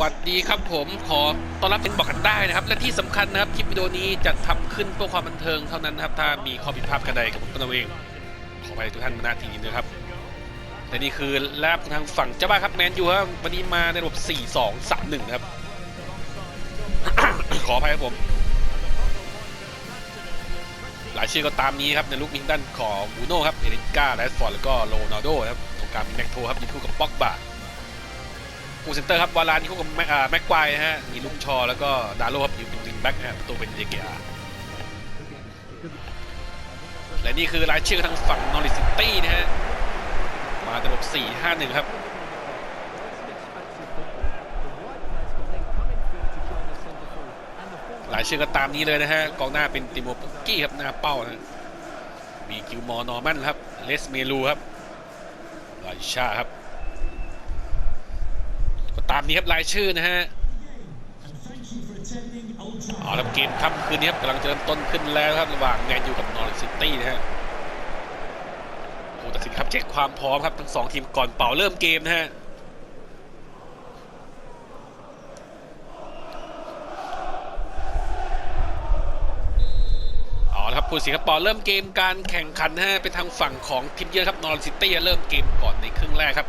วัสดีครับผมขอต้อนรับเป็นบอกกันได้นะครับ และที่สำคัญนะครับคลิปวิดีโอนี้จะทำขึ้นเพื่อความบันเทิงเท่านั้นนะครับ ถ้ามีข้อผิดพลาดกันใดกับผมตัวเอง ขอไปทุกท่านมาณทีนี้นะครับและนี่คือแลบทางฝั่งเจ้าบ้านครับแมนยูครับวันนี้มาในระบบ 4 2 3 1นะครับ ขออภัยครับผม หลายชื่อก็ตามนี้ครับในลูกมิงด้านของบูโน่ครับเอริก้าแรดฟอร์ดแล้วก็โรนัลโดครับตรงกลางมีแม็กโทครับยืนคู่กับป็อกบา คู่เซนเตอร์ครับวาลานยืนคู่กับแม็กอ่าแม็กควายฮะมีลุงชอแล้วก็ดาโลครับอยู่เป็นวิงแบ็กฮะประตูเป็นเดเกียและนี่คือรายชื่อทางฝั่งนอริซิตี้นะฮะมาระบบ4 5 1 ครับหลายชื่อก็ตามนี้เลยนะฮะ กองหน้าเป็นติโมปุกกี้ครับ หน้าเป้านะมีกิวมอร์นอร์มันครับ เลสเมลูครับลายชาครับ นี้ครับรายชื่อนะฮะเอาละเกมค่ำคืนนี้ครับกำลังจะเริ่มต้นขึ้นแล้วครับระหว่างแมนยูกับนอร์ทซิตี้นะฮะโอ้ตัดสินครับเช็คความพร้อมครับทั้งสองทีมก่อนเป่าเริ่มเกมนะฮะเอาละครับผู้สิงคโปร์เริ่มเกมการแข่งขันฮะเป็นทางฝั่งของทีมเยือนครับนอร์ทซิตี้เริ่มเกมก่อนในครึ่งแรกครับ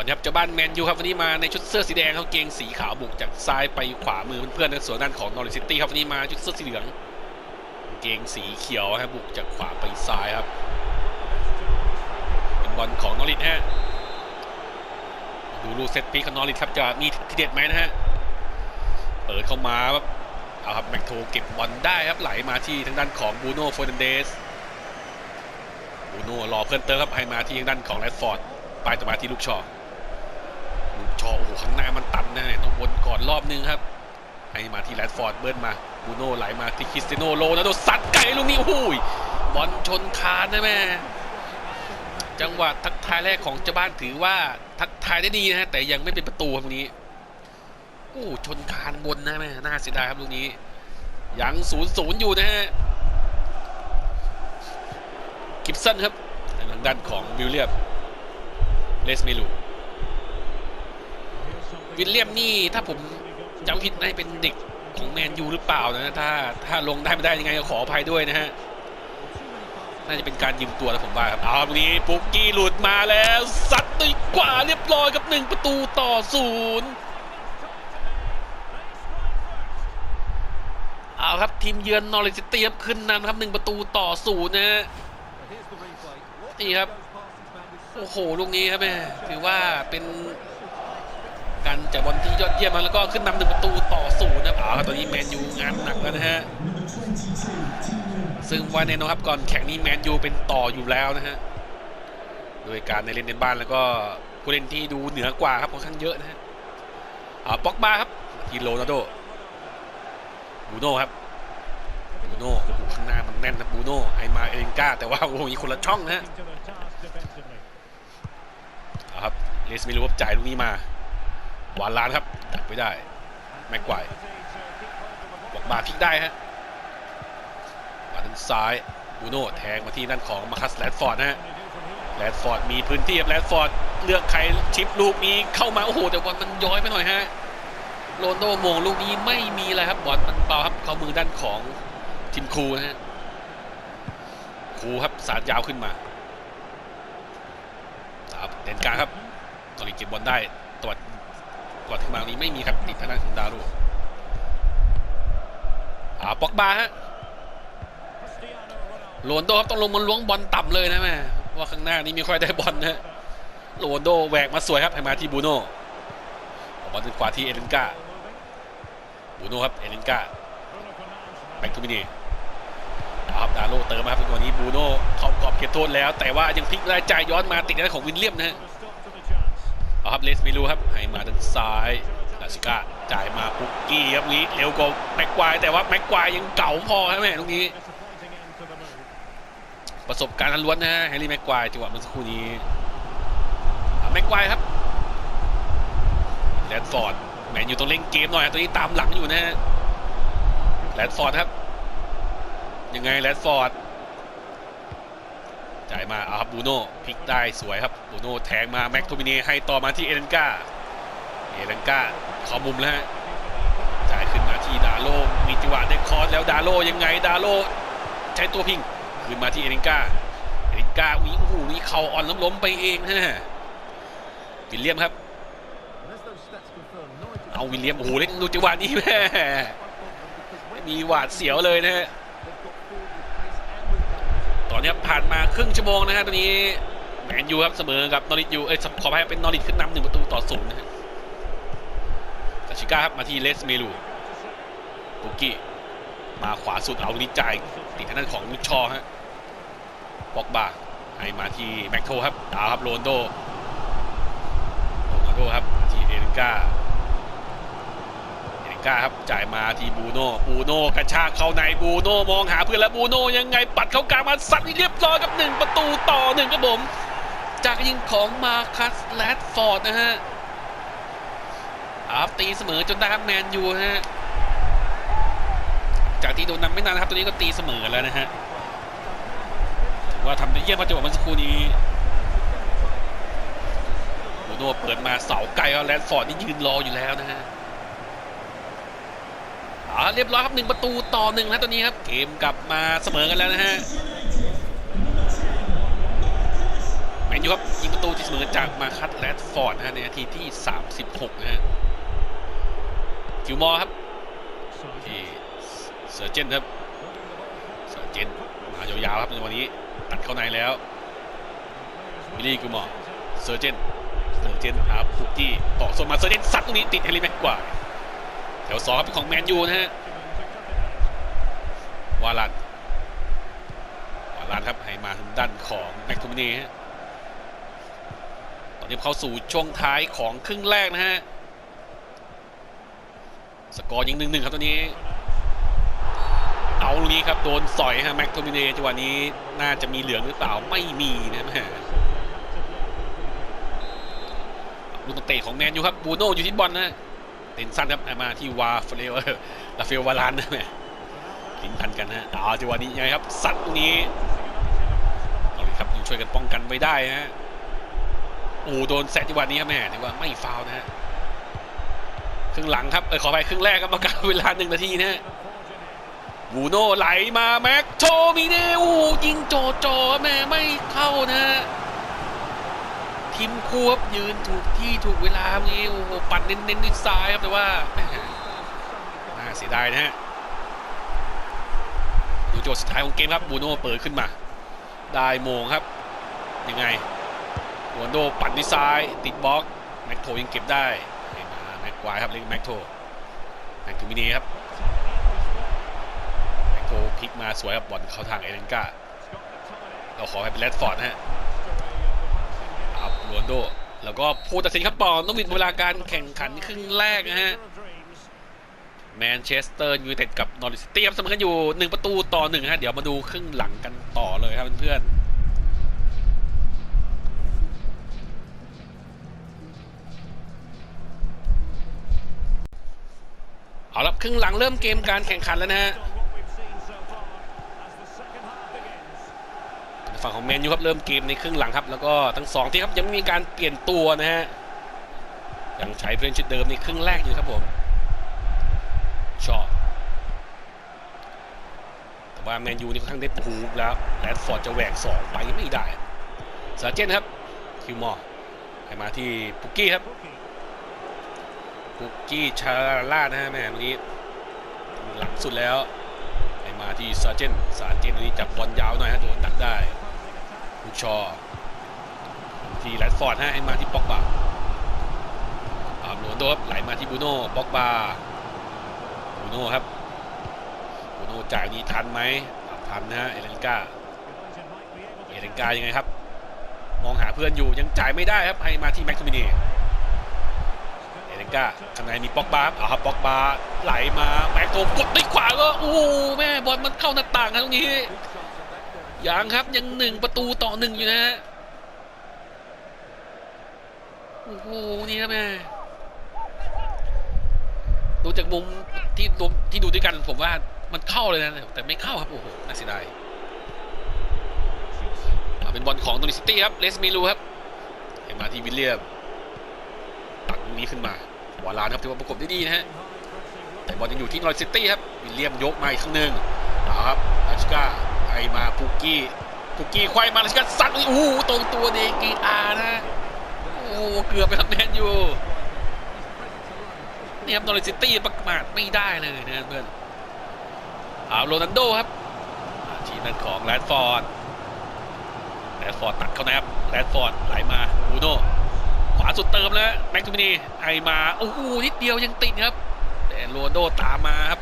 วันนี้ครับเจ้าบ้านแมนยูครับวันนี้มาในชุดเสื้อสีแดงเขาเกงสีขาวบุกจากซ้ายไปขวามือเพื่อนๆในส่วนด้านของนอร์ซิตี้ครับวันนี้มาชุดเสื้อสีเหลือง เกงสีเขียวฮะบุกจากขวาไปซ้ายครับเป็นบอลของนอริทฮะดูลูเซตปีของนอริทครับจะมีทีเด็ดไหมนะฮะเปิดเข้ามาครับเอาครับแม็กโทเก็บบอลได้ครับไหลมาที่ทางด้านของบูโน่เฟอร์นันเดสบูโน่รอเพื่อนเติมครับให้มาที่ทางด้านของแรดฟอร์ดไปต่อมาที่ลูกชอ ลูกชอโอ้โหข้างหน้ามันตันนะเนี่ยต้องวนก่อนรอบนึงครับ ให้มาที่แรดฟอร์ดเบิ้ลมาบูโน่ไหลมาที่คริสเตโนโรนัลโดซัดไกลลูกนี้โอ้โหบอลชนคานนะแม่จังหวะทักทายแรกของเจ้าบ้านถือว่าทักทายได้ดีนะฮะแต่ยังไม่เป็นประตูครับตรงนี้โอ้ชนคานบนนะแม่น่าเสียดายครับลูกนี้ยังศูนย์ศูนย์อยู่นะฮะกิบสันครับทางด้านของวิลเลียมเลสเมลู วิลเลียมนี่ถ้าผมจำผิดน่าจะเป็นเด็กของแมนยูหรือเปล่านะถ้าถ้าลงได้ไม่ได้ยังไงก็ขออภัยด้วยนะฮะน่าจะเป็นการยืมตัวแล้วผมว่าครับเอาครับนี้ปุกกี้หลุดมาแล้วซัดด้วยขวาเรียบร้อยกับหนึ่งประตูต่อศูนย์เอาครับทีมเยือนนอริซิตี้ครับขึ้นนำครับหนึ่งประตูต่อศูนย์นะฮะนี่ครับโอ้โหลูกนี้ครับแม่ถือว่าเป็นการจับบอลที่ ยอดเยี่ยมมาแล้วก็ขึ้นนำหนึ่งประตูต่อศูนย์นะครับอตอนนี้แมนยูงานหนักแล้วนะฮะซึ่งว่าแน่นอนครับก่อนแข่งนี้แมนยูเป็นต่ออยู่แล้วนะฮะโดยการในเล่นในบ้านแล้วก็ผู้เล่นที่ดูเหนือกว่าครับค่อนข้างเยอะนะฮะเอาป็อกบาครับทีโรนัลโดบูโน่ครับบูโน่โอ้โหข้างหน้ามันแน่นนะบูโน่ไอมาเอริงก้าแต่ว่าโอ้โหมีคนละช่องนะฮะเอครับเลสมิลูครับจ่ายลูกนี้มา วานล้านครับดักไม่ได้แม็กไกวบอกบาพลิกได้ฮะมาทางซ้ายบูโน่แทงมาที่นั่นของมาคัสแรดฟอร์ดนะฮะแรดฟอร์ดมีพื้นที่แรดฟอร์ดเลือกใครชิปลูกนี้เข้ามาโอ้โหแต่บอลมันย้อยไปหน่อยฮะโรนโดมงลูกนี้ไม่มีอะไรครับบอลมันเบาครับเข้ามือด้านของทีมครูนะฮะครูครับสาดยาวขึ้นมาครับเด่นกลางครับตอนนี้เก็บบอลได้ตรวจ ตรวจขึ้นมางนี้ไม่มีครับติดทางด้านของดารุอ่าปอกบาฮะโรนโดครับต้องลงมาล้วงบอลต่ำเลยนะแม่เพราะว่าข้างหน้านี้ไม่ค่อยได้บอลนะฮะโรนโดแหวกมาสวยครับให้มาที่บูโน่บอลถึงขวาที่เอเลนกาบูโน่ครับเอเลนกาแบงค์ทูมินีครับดาโลเติมมาครับวันนี้บูโน่เขากรอบเขตโทษแล้ว แต่ว่ายังพลิกได้จ่ายย้อนมาติดในของวินเลียมนะฮะ เอาครับเลสไมิลูครับให้มาด้านซ้ายลาซิก้าจ่ายมาปุกกี้ครับนี้เร็วกว่าแม็กควายแต่ว่าแม็กควายยังเก่าพอครับแม่ตรงนี้ ประสบการณ์ล้วนนะฮะแฮร์รี่แม็กควายจังหวะเมื่อสักครู่นี้แม็กควายครับแรดฟอร์ดแมนอยู่ตรงเล่นเกมหน่อยตัวนี้ตามหลังอยู่นะฮะแรดฟอร์ดครับยังไงแรดฟอร์ด จ่ายมาเอาครับบูโน่พลิกได้สวยครับบูโน่แทงมาแม็กโทมินีให้ต่อมาที่เอเลนกาเอเลังกาขอมุมแล้วฮะจ่ายขึ้นมาที่ดาโลมีจังหวะได้คอร์สแล้วดาโลยังไงดาโลใช้ตัวพิงคืนมาที่เอลิงกาเอลิงกาอุ้ยโอ้โหนี่เข่าอ่อนล้มล้มๆไปเองฮะวิลเลียมครับเอาวิลเลียมโอ้โหเล่นดูจังหวะนี้แม่มีหวาดเสียวเลยนะฮะ อนนี้ผ่านมาครึ่งชั่วโมงนะฮะตอนนี้แมนยูครับเสมอกับนอริทยูเอ้ยขอให้เป็นนอริทขึ้นนำหนึ่งประตูต่อศูนย์นะฮะกาชิก้าครับมาที่เลสเมลูบุกี้มาขวาสุดเอาลิจ่ายติดทางด้านของมิชชอฮะบอกบาให้มาที่แม็กโทครับดาวครับโรนโดโรนโดครับมาที่เอริก้า ก้าครับจ่ายมาทีบูโน่บูโน่กระชากเข้าในบูโน่มองหาเพื่อนแล้วบูโน่ยังไงปัดเข้ากลางมาสัดเรียบร้อยกับหนึ่งประตูต่อหนึ่งครับผมจากยิงของมาคัสแรดฟอร์ดนะฮะครับตีเสมอจนได้ครับแมนยูฮะจากที่โดนนำไม่นานนะครับตัวนี้ก็ตีเสมอแล้วนะฮะถือว่าทำได้เยี่ยมมากจังหวะเมื่อสักครู่นี้บูโน่เปิดมาเสาไกลครับแรดฟอร์ดนี่ยืนรออยู่แล้วนะฮะ อ่าเรียบร้อยครับหนึ่งประตูต่อหนึ่งนะตอนนี้ครับ เกมกลับมาเสมอกันแล้วนะฮะแมนยูครับยิงประตูที่เสมอจากมาคัตแรดฟอร์ดนะฮะในนาทีที่ 36 นะฮะคิวมอร์ครับที่เซอร์เจนครับเซอร์เจนมายาวๆครับในวันนี้ตัดเข้าในแล้ววิลลี่คิวมอร์เซอร์เจนเซอร์เจนครับผูกที่ต่อโซนมาเซอร์เจนซัดตรงนี้ติดเฮลิแม็กกว่า แถวสองครับเป็นของแมนยูนะฮะวาลันวาลันครับให้มาทางด้านของแม็กทูมินีฮะตอนนี้เข้าสู่ช่วงท้ายของครึ่งแรกนะฮะสกอร์ยิงหนึ่งหนึ่งครับตอนนี้ เอาลูกนี้ครับโดนสอยฮะแม็กโทมิเนจังหวะนี้น่าจะมีเหลืองหรือเปล่าไม่มีนะแม่ลูกเตะของแมนยูครับบูโน่อยู่ที่บอลนะฮะ ต็นสั้นครับมาที่วาเฟลลาเฟลวาลานนะแม่ลิ้นพันกันฮะเอจังหวะนี้ยังไงครับ สัตว์ตรงนี้เอาเลยครับยังช่วยกันป้องกันไว้ได้ฮะโอ้โดนแซดจังหวะนี้ครับแม่ถือว่าไม่ฟาวนะฮะครึ่งหลังครับเออขอไปครึ่งแรกครับประกาศเวลาหนึ่งนาทีนะฮะบูโน่ไหลมาแม็กโชมีเนโอ้ยิงโจโจแม่ไม่เข้านะฮะ ทีมคูครับยืนถูกที่ถูกเวลาเงี้โอ้โหปัดเน้นๆด้วยซ้ายครับแต่ว่าน่าเสียดายนะฮะดูโจทย์สุดท้ายของเกมครับบูโน่เปิดขึ้นมา ได้โมงครับ ยังไงโรนโดปั่นด้วยซ้าย ติดบล็อกแม็กโทยังเก็บได้มาแม็กควายครับเล่นแม็กโทแม็กทูมินีครับแม็กโทพลิกมาสวยครับบอลเข้าทางเอเลนกาเราขอให้เป็นแรดฟอร์ดนะฮะ โรนโด แล้วก็ผู้ตัดสินครับปอนต้องมีเวลาการแข่งขันครึ่งแรกนะฮะแมนเชสเตอร์ยูไนเต็ดกับนอริสเตียมเสมอกันอยู่1ประตูต่อหนึ่งฮะ เดี๋ยวมาดูครึ่งหลังกันต่อเลยครับเพื่อนเอาละครึ่งหลังเริ่มเกมการแข่งขันแล้วนะฮะ ฝั่งของแมนยูครับเริ่มเกมในครึ่งหลังครับ แล้วก็ทั้งสองที่ครับยังไม่มีการเปลี่ยนตัวนะฮะยังใช้เพื่อนชุดเดิมในครึ่งแรกอยู่ครับผมชอบแต่ว่าแมนยูนี่ค่อนข้างได้ปูแล้วแรดฟอร์ดจะแหวกสองไปไม่ได้ซาเจนครับคิวมอร์ให้มาที่ปุกกี้ครับปุกกี้ชาล่านะฮะแม่ตรงนี้หลังสุดแล้วให้มาที่ซาเจนซาเจนนี้จับบอลยาวหน่อยฮะโดนดักได้ ลูชอ ที่แรดฟอร์ดฮะให้มาที่ป็อกบาอาโรนโดครับไหลมาที่บูโน่ป็อกบาบูโน่ครับบูโน่จ่ายนี้ทันไหมทันนะฮะเอเลนกาเอเลนกายังไงครับ มองหาเพื่อนอยู่ยังจ่ายไม่ได้ครับให้มาที่แม็กซ์มินีเอเลนกาข้างในมีป็อกบาเอาครับป็อกบาไหลมาแม็กโตกดด้วยขวาก็โอ้แม่บอลมันเข้าหน้าต่างครับตรงนี้ ยังครับยังหนึ่งประตูต่อหนึ่งอยู่นะฮะโอ้โหนี่ครับแม่ดูจากมุมที่ดูที่ดูด้วยกันผมว่ามันเข้าเลยนะแต่ไม่เข้าครับโอ้โหน่าเสียดายเป็นบอลของโนริซิตี้ครับเลสมิลูครับให้มาที่วิลเลียมตักตรงนี้ขึ้นมาวาลานครับถือว่าประกบได้ดีนะฮะแต่บอลยังอยู่ที่นอริซิตี้ครับวิลเลียมยกมาอีกครั้งหนึ่งเอาครับอาชิก้า ไอมาปุกกี้ปุกกี้ควายมาอาชิก้าซัดโอ้โหตรงตัวเดกีอานะ โอ้เกือบไปครับแมนยูนี่ครับนอริซิตี้ประมาทไม่ได้เลยนะเพื่อนเอาโรนัลโดครับทีนั้นของแรดฟอร์ดแรดฟอร์ดตัดเข้านะครับแรดฟอร์ดไหลมาบูโน่ขวาสุดเติมแล้วแม็กทูมินีไอมาโอ้โหนิดเดียวยังติดครับแต่โรนัลโดตามมาครับ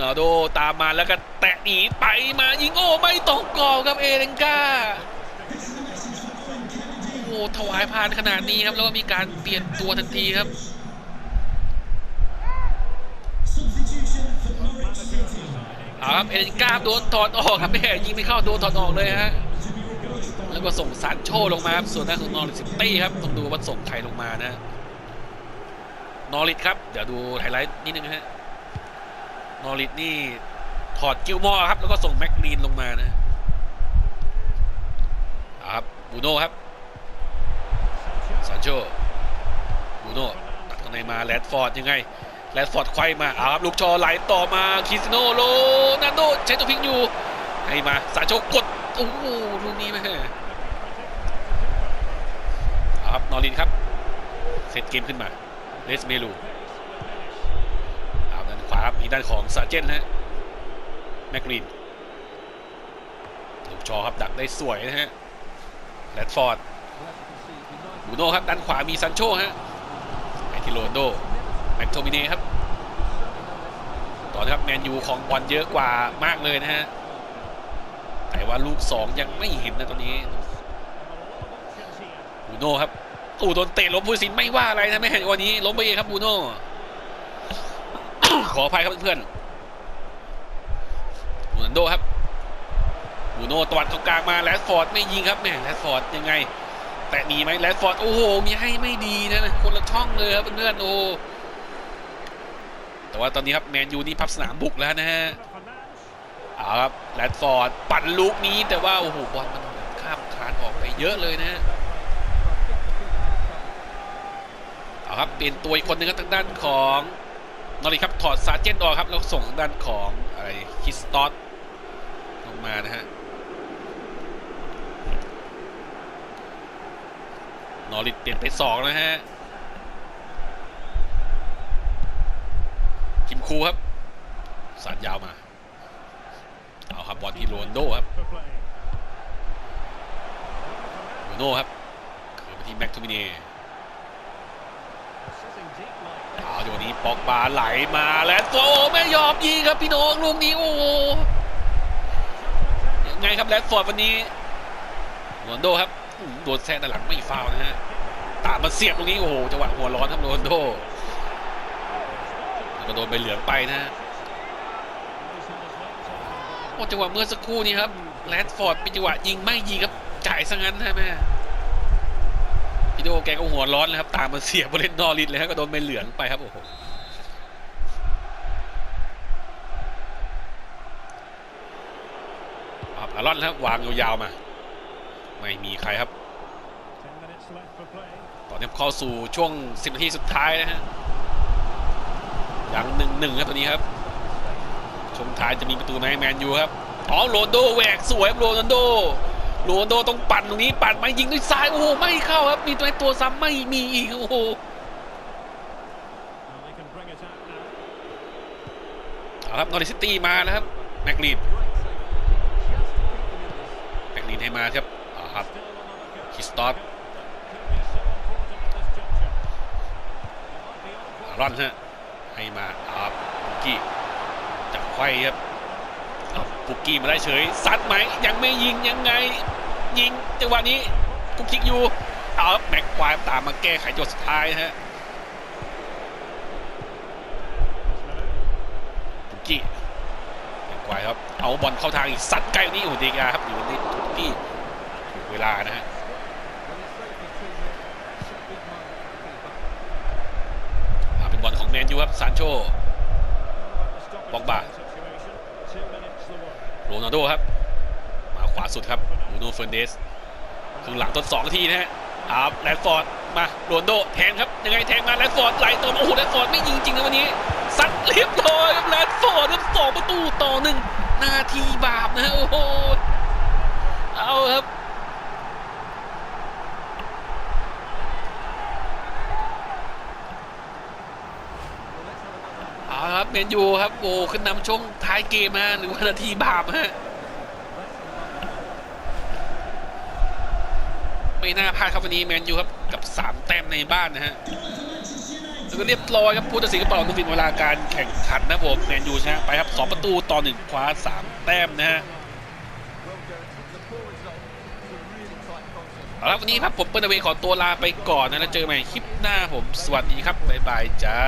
นัลโดตามมาแล้วก็แตะหนีไปมายิงโอ้ไม่ตกกรอบครับเอเลนกาโอ้ถวายพานขนาดนี้ครับ แล้วก็มีการเปลี่ยนตัวทันทีครับเอาครับเอเลนกาโดนถอดออกครับแม่ยิงไม่เข้าโดนถอดออกเลยฮะแล้วก็ส่งซานโชลงมาครับส่วนด้าของนอริสซิตี้ครับต้องดูว่าส่งใครลงมานะนอริทครับ เดี๋ยวดูไฮไลท์นิดนึงฮะ นอริทนี่ถอดกิลมอร์ครับ แล้วก็ส่งแม็กนีนลงมานะครับบูโน่ครับซานโชบูโน่ตัดเข้าในมาแรดฟอร์ดยังไงแรดฟอร์ดไขว้มาอาครับลูกชอไหลต่อมาคิสโนโรนัลโดใช้ตัวพลิกอยู่ให้มาซานโชกดโอ้โหลูกนี้ไหมเอาครับนอริทครับเซตเกมขึ้นมาเลสเมลูเอาด้านขวาครับ มีด้านของซาเจนฮะแมกรีนลูกชอครับดักได้สวยนะฮะแรดฟอร์ดบูโน่ครับด้านขวามีซันโชฮะไอทิโรนโดแม็กโทมิเน่ครับต่อนนี้ครับแมนยูของบอลเยอะกว่ามากเลยนะฮะแต่ว่าลูกสองยังไม่เห็นนะตอนนี้บูโน่ครับอู้โดนเตะล้มผู้สินไม่ว่าอะไรนะแม่วันนี้ล้มไปเองครับบูโน่ ขออภัยครับเพื่อนๆบูนันโดครับบูโน่ตวัดเข้ากลางมาแรดฟอร์ดไม่ยิงครับแม่แรดฟอร์ดยังไง แต่หนีไหมแรดฟอร์ดโอ้โหมีให้ไม่ดีนะคนละช่องเลยครับเพื่อนโอ้แต่ว่าตอนนี้ครับแมนยูนี่พับสนามบุกแล้วนะฮะเอาครับแรดฟอร์ดปั่นลูกนี้แต่ว่าโอ้โหบอลมันข้ามคานออกไปเยอะเลยนะเอาครับเปลี่ยนตัวอีกคนหนึงครับทางด้านของ นอริครับถอดซาเจนต์ออกครับแล้วส่งด้านของอะไรคิสตอสลงมานะฮะนอริเปลี่ยนไปสองนะฮะคิมคูครับสาดยาวมาเอาครับบอลที่โรนโดครับโรนโดครับคืนไปที่แม็กทูมิเน่ เอาจังหวะนี้ปอกบาไหลมาแล้วโฟไม่ยอมยิงครับพี่น้องลูกนี้โอ้ยังไงครับแรดฟอร์ดวันนี้โรนโดครับโดนแซงด้านหลังไม่ฟาวนะฮะตามมาเสียบตรงนี้โอ้โหจังหวะหัวร้อนครับโรนโดแล้วก็โดนใบเหลืองไปนะฮะโอ้จังหวะเมื่อสักครู่นี้ครับแรดฟอร์ดเป็นจังหวะยิงไม่ยิงครับจ่ายซะงั้นใช่ไหม พี่โดแกก็หัวร้อนเลยครับ ตามมาเสียบริเวณนอริสเลยครับก็โดนใบเหลืองไปครับโอ้โหอารอนครับวางยาวๆมา ไม่มีใครครับ ตอนนี้เข้าสู่ช่วง 10 นาทีสุดท้ายนะฮะยังหนึ่งหนึ่งครับตอนนี้ครับช่วงท้ายจะมีประตูไหมแมนยูครับอ๋อโรนโดแหวกสวยครับโรนโด โรนโดต้องปั่นตรงนี้ปั่นมายิงด้วยซ้ายโอ้โหไม่เข้าครับ มีตัวตัวซ้ำไม่มีอีกโอ้โหเอาครับนอริสตี้มาแล้วครับแม็กลีนแม็กลีนให้มาครับเอาครับคิสตอสรอนฮะให้มาเอาครับปุกกี้จับไขว้ครับเอาปุกกี้มาได้เฉยซัดไหมยังไม่ยิงยังไง ยิงจังหวะนี้กุ๊กคิกอยู่เอาแม็กควายตามมาแก้ไขจทย์สุดท้ายฮะกุกกี้แม็กควายครับเอาบอลเข้าทางอีกซัดใกล้นี่โอ้โหเดกาครับอยู่ในถูกที่ถูกเวลานะฮะอ่าเป็นบอลของแมนยูครับซานโชปอกบาโรนัลโดครับมาขวาสุดครับ โนเฟร์นเดสครึ่งหลังต้นสองทีนะฮะอาบแรดฟอร์ดมาโรนโดแทงครับยังไงแทงมาแรดฟอร์ดไหลตัวโอ้โหแรดฟอร์ดไม่ยิงจริงนะวันนี้ซัดเรียบร้อยครับแรดฟอร์ดครับสองประตูต่อหนึ่งนาทีบาปนะโอ้โหเอาครับเอาครับเมนยูครับโอ้ขึ้นนำช่วงท้ายเกมฮะหรือว่านาทีบาปฮะ ไม่น่าพลาดครับวันนี้แมนยูครับกับ 3 แต้มในบ้านนะฮะแล้วก็เรียบร้อยครับผู้ตัดสินก็เป่านุ่ฟินเวลาการแข่งขันนะผมแมนยูชนะไปครับ2ประตูต่อ1คว้า3 แต้มนะฮะเอาละวันนี้ครับผมเปิ้ลเวขอตัวลาไปก่อนนะแล้วเจอกันใหม่คลิปหน้าผมสวัสดีครับบ๊ายบายจ้า